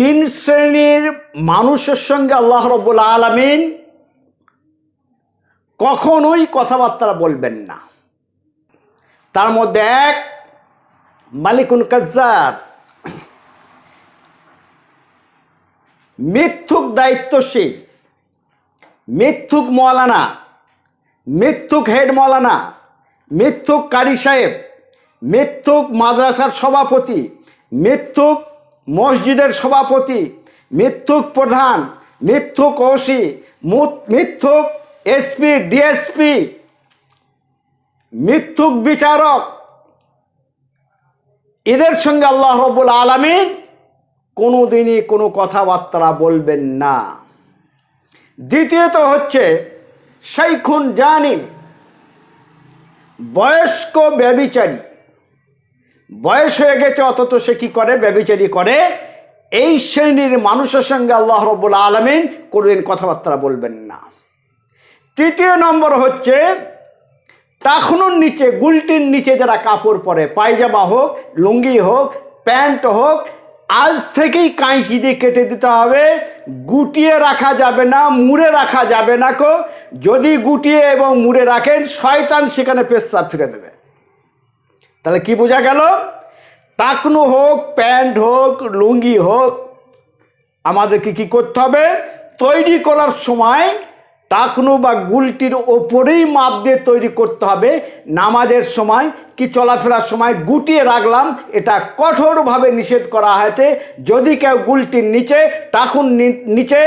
তিন শ্রেণির মানুষের সঙ্গে আল্লাহ রব্বুল আলমিন কখনোই কথাবার্তা বলবেন না। তার মধ্যে এক, মালিকুন কাজ্জাব। মিথ্যুক দায়িত্বশীল, মিথ্যুক মৌলানা, মিথ্যুক হেড মৌলানা, মিথ্যুক কারি সাহেব, মিথ্যুক মাদ্রাসার সভাপতি, মিথ্যুক মসজিদের সভাপতি, মিথ্যুক প্রধান, মিথ্যুক ওসি মিথ্যুক এসপি, ডিএসপি, মিথ্যুক বিচারক। এদের সঙ্গে আল্লাহ রবুল আলমিন কোনো দিনই কোনো কথাবার্তা বলবেন না। দ্বিতীয়ত হচ্ছে শাইখুন জানিম, বয়স্ক ব্যবিচারী। বয়স হয়ে গেছে, অথচ সে কি করে? ব্যবিচারী করে। এই শ্রেণির মানুষের সঙ্গে আল্লাহ রব্বুল আলমিন কোনোদিন কথাবার্তা বলবেন না। তৃতীয় নম্বর হচ্ছে টাকনুর নিচে, গুলটির নিচে যারা কাপড় পরে, পায়জামা হোক, লুঙ্গি হোক, প্যান্ট হোক, আজ থেকেই কাঁচি দিয়ে কেটে দিতে হবে। গুটিয়ে রাখা যাবে না, মুড়ে রাখা যাবে না কো। যদি গুটিয়ে এবং মুড়ে রাখেন, শয়তান সেখানে পেশাব ফিরে দেবে। তাহলে কি বোঝা গেল? টাকনু হোক, প্যান্ট হোক, লুঙ্গি হোক, আমাদেরকে কি করতে হবে? তৈরি করার সময় টাকনু বা গুলটির ওপরেই মাপ দিয়ে তৈরি করতে হবে। নামাজের সময় কি চলাফেরার সময় গুটিয়ে রাখলাম, এটা কঠোরভাবে নিষেধ করা হয়েছে। যদি কেউ গুলটির নিচে, টাকুন নিচে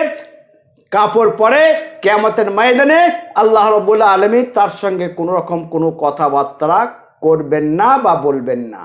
কাপড় পরে কেয়ামতের ময়দানে আল্লাহ রবুল্লা আলমী তার সঙ্গে কোনো রকম কোনো কথাবার্তা করবেন না বা বলবেন না।